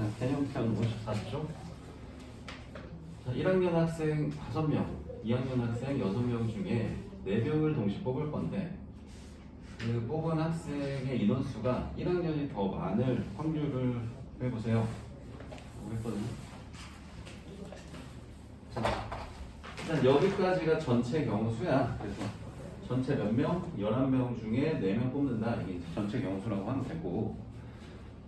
자, 개념편 54쪽. 자, 1학년 학생 5명, 2학년 학생 6명 중에 4명을 동시 뽑을 건데 그 뽑은 학생의 인원수가 1학년이 더 많을 확률을 해보세요. 했거든요. 자, 일단 여기까지가 전체 경우수야. 그래서 전체 몇 명? 11명 중에 4명 뽑는다. 이게 전체 경우수라고 하면 되고.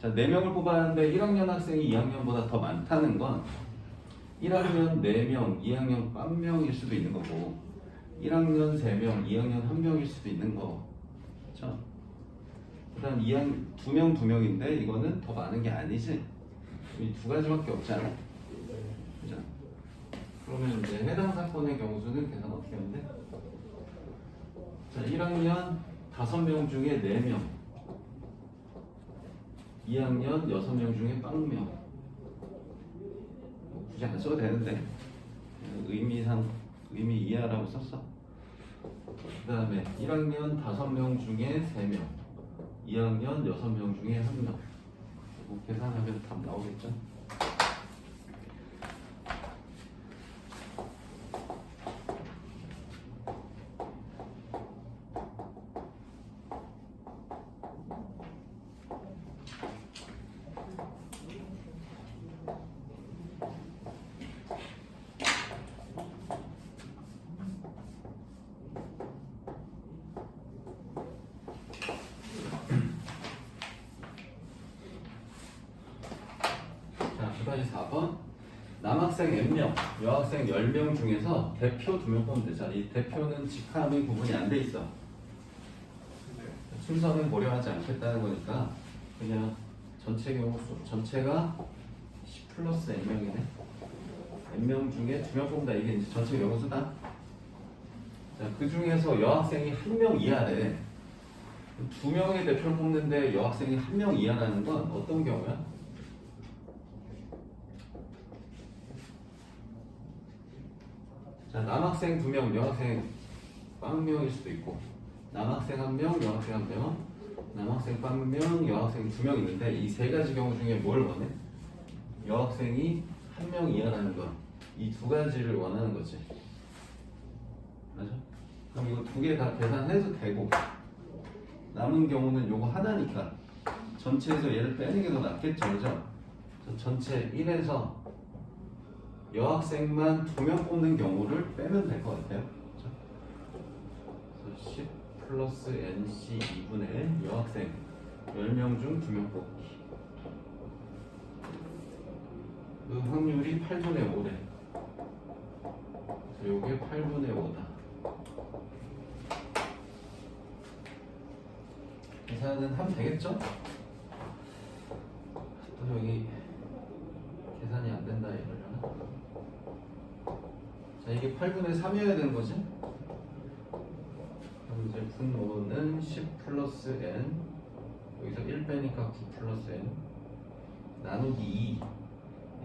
자, 4명을 뽑았는데 1학년 학생이 2학년보다 더 많다는 건 1학년 4명, 2학년 1명일 수도 있는 거고 1학년 3명, 2학년 1명일 수도 있는 거. 그렇죠? 그다음 2학년 2명, 2명인데 이거는 더 많은 게 아니지. 이 두 가지밖에 없잖아. 그죠? 그러면 이제 해당 사건의 경우수는 계산 어떻게 돼? 자, 1학년 5명 중에 4명 2학년 6명 중에 빵명. 뭐 굳이 안 써도 되는데. 의미상 의미 이해하라고 썼어. 그 다음에 1학년 5명 중에 3명. 2학년 6명 중에 1명. 뭐 계산하면 답 나오겠죠? 자, 그다지 4번. 남학생 N명, 여학생 10명 중에서 대표 2명 뽑으면 되죠. 이 대표는 직함이 구분이 안 돼 있어. 순서는 고려하지 않겠다는 거니까 그냥 전체 경우 수, 전체가 10 플러스 N명이네. N명 중에 2명 뽑는다. 이게 이제 전체 경우 수다. 자, 그 중에서 여학생이 한명 이하래. 두 명의 대표를 뽑는데 여학생이 한명 이하라는 건 어떤 경우야? 자, 남학생 두 명, 여학생 빵명일 수도 있고 남학생 한 명, 여학생 한 명, 남학생 빵명, 여학생 두 명 있는데 이 세 가지 경우 중에 뭘 원해? 여학생이 한 명 이하라는 건 이 두 가지를 원하는 거지. 맞아? 그럼 이거 두 개 다 계산해도 되고 남은 경우는 요거 하나니까 전체에서 얘를 빼는 게 더 낫겠죠, 그죠? 저 전체 1에서 여학생만 두 명 뽑는 경우를 빼면 될 것 같아요. 그죠? 그래서 10 플러스 NC 2분의 1 여학생 10명 중 2명 뽑기. 그 확률이 8분의 5래. 그래서 요게 8분의 5다. 계산은 하면 되겠죠? 또 여기 계산이 안 된다 이러려나? 자 이게 8분의 3이어야 되는 거지? 그럼 이제 분모는 10 플러스 n 여기서 1 빼니까 9 플러스 n 나누기 2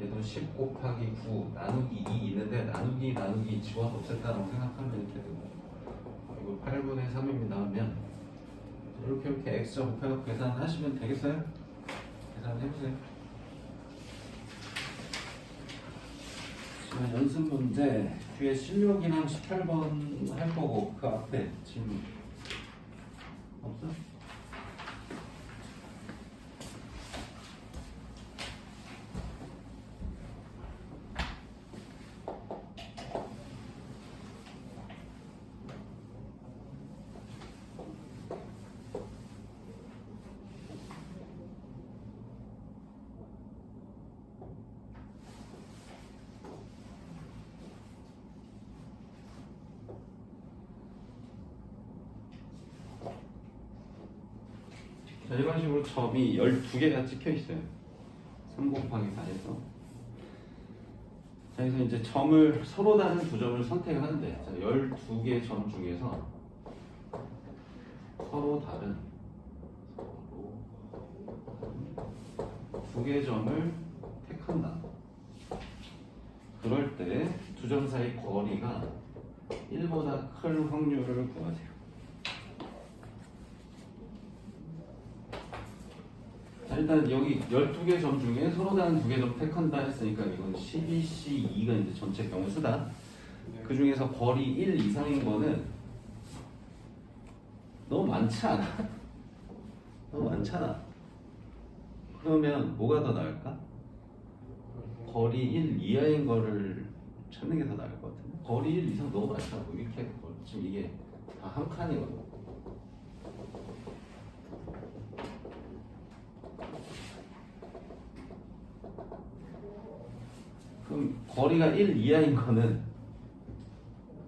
얘도 10 곱하기 9 나누기 2 있는데 나누기 나누기 지워 없앴다라고 생각하면 이렇게 되고 어, 이거 8분의 3입니다 하면 이렇게 이렇게 x 곱해서 계산하시면 되겠어요? 계산해보세요 자, 연습 문제 뒤에 실력이랑 18번 할 거고 그 앞에 질문 없어? 자, 이런 식으로 점이 12개가 찍혀 있어요. 3 곱하기 4에서. 자, 그래서 이제 점을 서로 다른 두 점을 선택하는데, 자, 12개 점 중에서 서로 다른 두 개 점을 택한다. 그럴 때 두 점 사이 거리가 1보다 클 확률을 구하세요. 자, 일단 여기 12개 점 중에 서로 다른 2개 점 택한다 했으니까 이건 12C2가 이제 전체 경우 수다. 네. 그 중에서 거리 1 이상인 거는 너무 많지 않아? 너무 많잖아. 그러면 뭐가 더 나을까? 거리 1 이하인 거를 찾는 게 더 나을 것 같은데. 거리 1 이상 너무 많다고 이렇게 지금 이게 다 한 칸이거든. 그럼 거리가 1 이하인 거는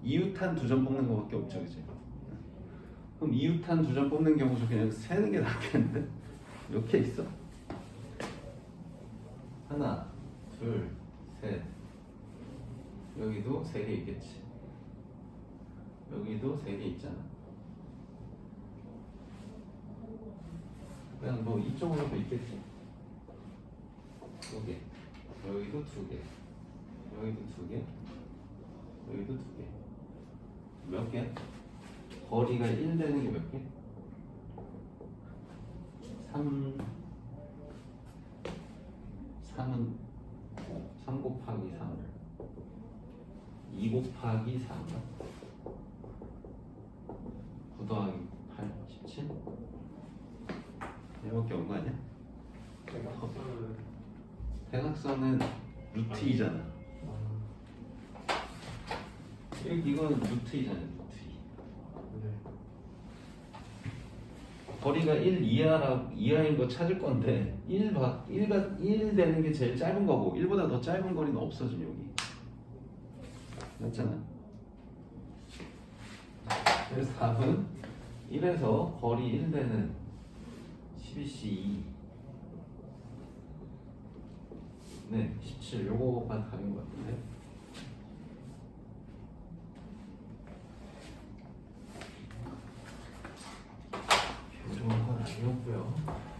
이웃한 두 점 뽑는 거밖에 없죠, 그지? 그럼 이웃한 두 점 뽑는 경우 중 그냥 세는 게 낫겠는데? 몇개 있어? 하나, 둘, 셋. 여기도 세 개 있겠지. 여기도 세 개 있잖아. 그냥 뭐 이쪽으로도 있겠지. 두 개. 여기도 두 개. 여기도 두 개. 여기도 두 개. 몇 개? 거리가 1 되는 게 몇 개? 3 3은 3 곱하기 3 2 곱하기 3 9 더하기 8 17 이밖에 없는 거 아니야? 대각선은 루트 2잖아 이건 루트 2잖아 루트 2 네. 거리가 1 이하라, 이하인 거 찾을 건데 1, 바, 1가 1 되는 게 제일 짧은 거고 1보다 더 짧은 거리는 없어 지금 여기. 맞잖아. 그래서 답은 1에서 거리 1 되는 12C2 네, 17 요거가 답인 것 같은데 아니었고요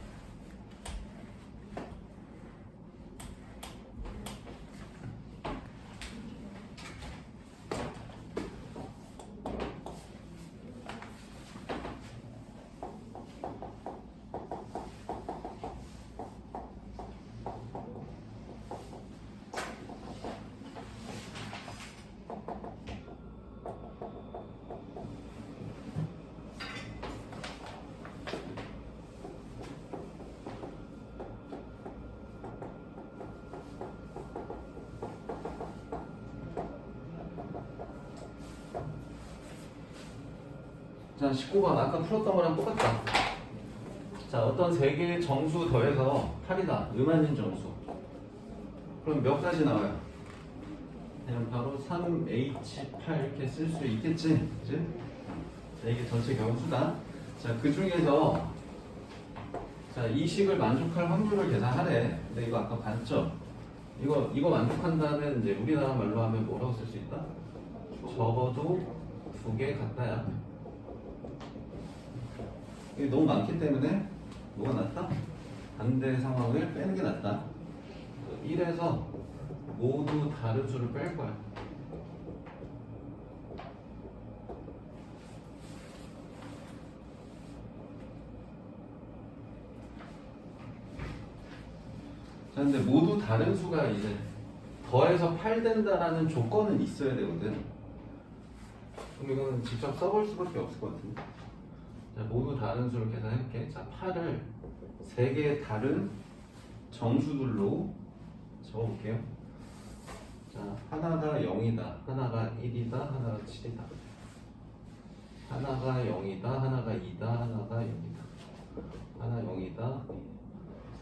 자, 19번 아까 풀었던 거랑 똑같다. 자, 어떤 세 개의 정수 더해서 8이다. 음한인 정수. 그럼 몇 가지 나와요? 그냥 바로 3H8 이렇게 쓸 수 있겠지? 그치? 자, 이게 전체 경수다. 자, 그 중에서 자, 이 식을 만족할 확률을 계산하래. 근데 이거 아까 봤죠? 이거, 이거 만족한다는 이제 우리나라 말로 하면 뭐라고 쓸 수 있다? 적어도 두 개 같다야. 이게 너무 많기 때문에 뭐가 낫다? 반대 상황을 빼는 게 낫다. 1에서 모두 다른 수를 뺄 거야. 자, 근데 모두 다른 수가 이제 더해서 8 된다라는 조건은 있어야 되거든. 그럼 이거는 직접 써볼 수밖에 없을 것 같은데. 자, 모두 다른 수를 계산해볼게. 자, 8을 세 개의 다른 정수들로 적어볼게요. 자, 하나가 0이다, 하나가 1이다, 하나가 7이다. 하나가 0이다, 하나가 2다, 하나가 0이다. 하나 0이다,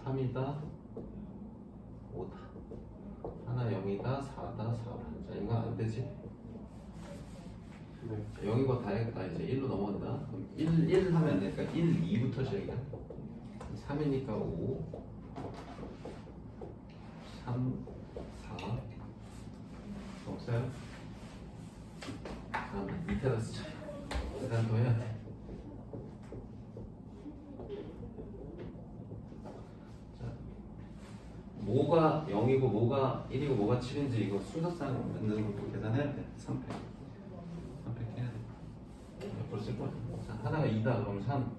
3이다, 5다. 하나 0이다, 4다, 4다. 자, 이거 안 되지? 네. 0이고 다 했다. 이제 1로 넘어간다. 그럼 1, 1 하면 안 되니까 1, 2부터 시작이야. 3이니까 5 3, 4 없어요? 다음 밑에다 쓰자. 계산 더 해야 돼. 자, 뭐가 0이고 뭐가 1이고 뭐가 7인지 이거 순서상 만드는 것도 계산해야 돼. 3패 3패 해야 돼 몇번 쓸 거야? 자, 하나가 2다 그럼 3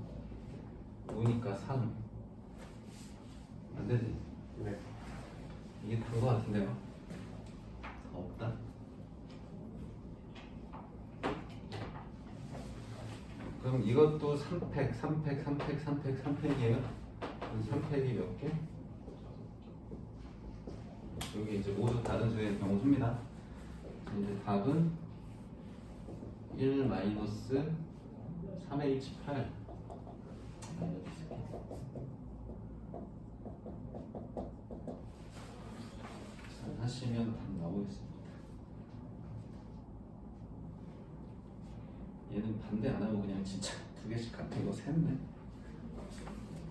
5니까 3 안 되지. 네. 이게 단거 같은데요? 없다. 그럼 이것도 3팩, 3팩, 3팩, 3팩, 3팩이에요? 3팩이 몇 개? 여기 이제 모두 다른 수의 경우 수입니다. 이제 답은 1 마이너스 3H8 하시면 답 나오겠습니다. 얘는 반대 안 하고 그냥 진짜 두 개씩 같은 거 샜네.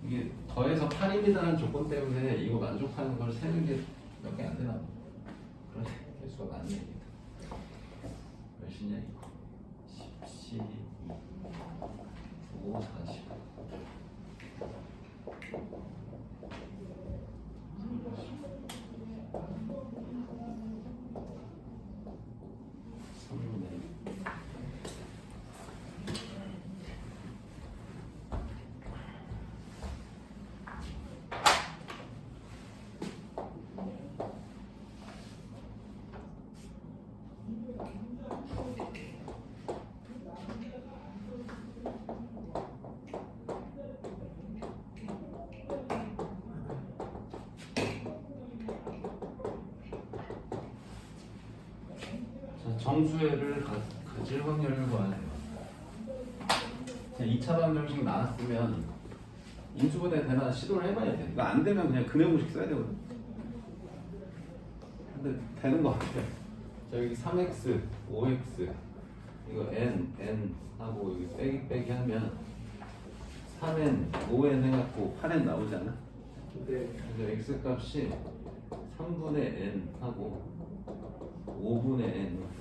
이게 더해서 8입니다라는 조건 때문에 이거 만족하는 걸 세는 게 몇 개 안 되나 봐. 그런 개수가 많네. 몇이냐 이거. 10, 12, 9, 40. 삼분의 자, 정수회를 가, 가질 확률을 구하래요. 자, 2차 방정식 나왔으면 인수분해 되나 시도를 해봐야 돼. 이거 안 되면 그냥 근해공식 써야 되거든. 근데 되는 거 같아요. 자, 여기 3x, 5x, 이거 n, n 하고 여기 빼기 빼기 하면 3n, 5n 해갖고 8n 나오지 않아? 네. 그래서 x 값이 3분의 n 하고 5분의 n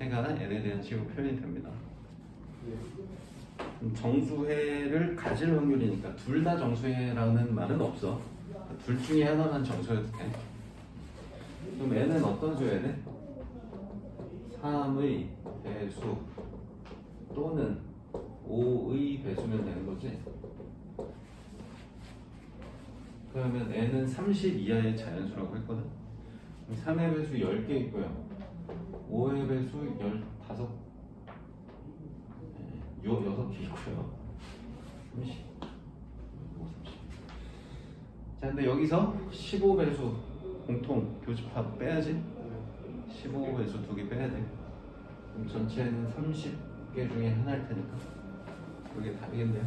해가 n에 대한 식으로 표현이 됩니다. 네. 그럼 정수회를 가질 확률이니까 둘 다 정수회라는 말은 없어. 둘 중에 하나만 정수해도 돼. 그럼 n은 어떤 수여야 돼? 3의 배수 또는 5의 배수면 되는 거지. 그러면 n은 30 이하의 자연수라고 했거든. 그럼 3의 배수 10개 있고요. 5의 배수 15, 네, 요 6개 있고요. 30, 5, 30. 자, 근데 여기서 15배수 공통 교집합 빼야지. 15배수 두 개 빼야 돼. 그럼 전체는 30개 중에 하나일 테니까. 그게 답이겠네요.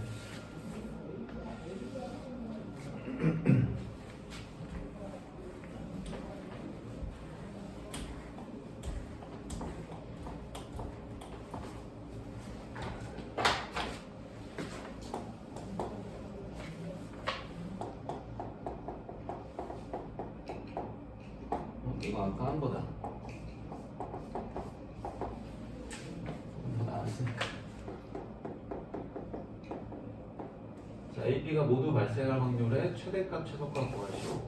어, 이거 아까 한 거다. 자, A, B가 모두 발생할 확률의 최대값, 최소값 구하시오.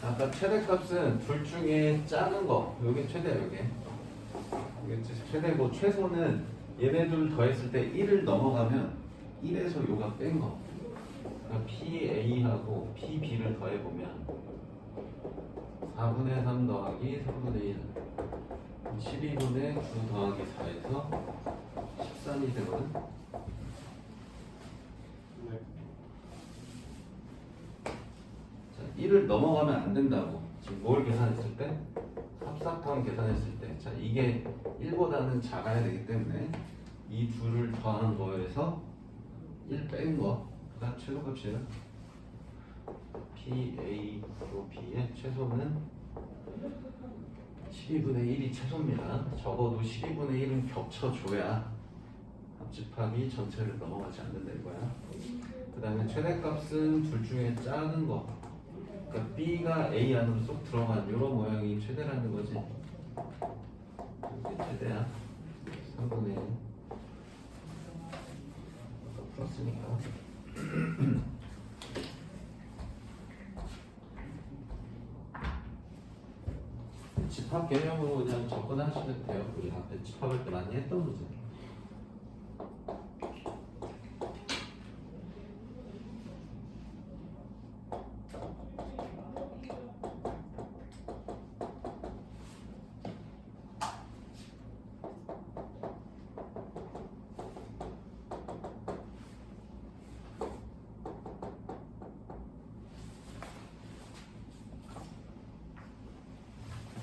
자, 아까 최대값은 둘 중에 작은 거, 요게 최대야, 요게. 이게 최대고 최소는 얘네들 더했을 때 1을 넘어가면 1에서 요가 뺀 거. 그러니까 PA하고 PB를 더해보면 4분의 3 더하기 3분의 1 12분의 9 더하기 4에서 13이 되거든? 네. 자, 1을 넘어가면 안 된다고. 지금 뭘 계산했을 때? 합사건 계산했을 때. 자, 이게 1보다는 작아야 되기 때문에 이 둘을 더한 거에서 1 뺀 거. 그다음 최소값이에요 PA 로 B의 최소는 12분의 1이 최소입니다. 적어도 12분의 1은 겹쳐줘야 합집합이 전체를 넘어가지 않는다는 거야. 그 다음에 최대값은 둘 중에 작은 거. 그러니까 B가 A 안으로 쏙 들어간 이런 모양이 최대라는 거지. 이게 최대야. 3분의 1. 풀었으니까. 집합 개념으로 그냥 접근하시면 돼요. 우리 앞에 집합할 때 많이 했던 문제.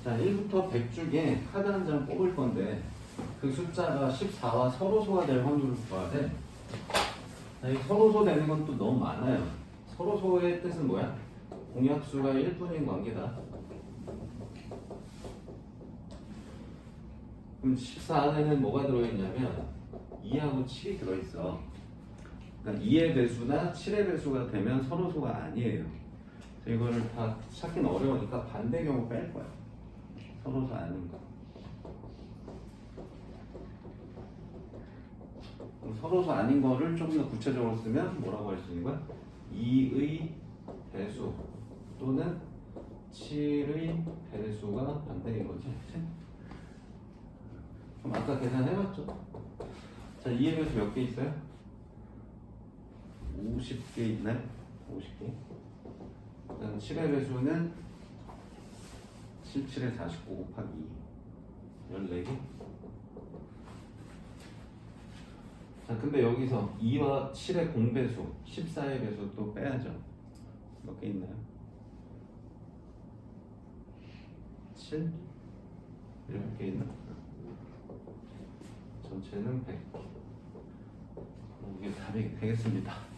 자, 1부터 100 중에 카드 한 장 뽑을 건데 그 숫자가 14와 서로소가 될 확률을 구해야 돼. 자, 이 서로소 되는 건 또 너무 많아요. 서로소의 뜻은 뭐야? 공약수가 1분인 관계다. 그럼 14 안에는 뭐가 들어있냐면 2하고 7이 들어있어. 그러니까 2의 배수나 7의 배수가 되면 서로소가 아니에요. 이거를 다 찾기는 어려우니까 반대 경우 뺄 거야. 아닌 거. 그럼 서로소 아닌 거를 조금 더 구체적으로 쓰면 뭐라고 할 수 있는 거야? 2의 배수 또는 7의 배수가 반대인 거지. 그럼 아까 계산해봤죠? 자, 2의 배수 몇 개 있어요? 50개 있나요? 50개. 그다음 7의 배수는 17에 49 곱하기 2. 14개. 자, 근데 여기서 2와 7의 공배수, 14의 배수 또 빼야죠. 몇 개 있나요? 7? 이렇게 개 있나? 전체는 100. 이게 답이 되겠습니다.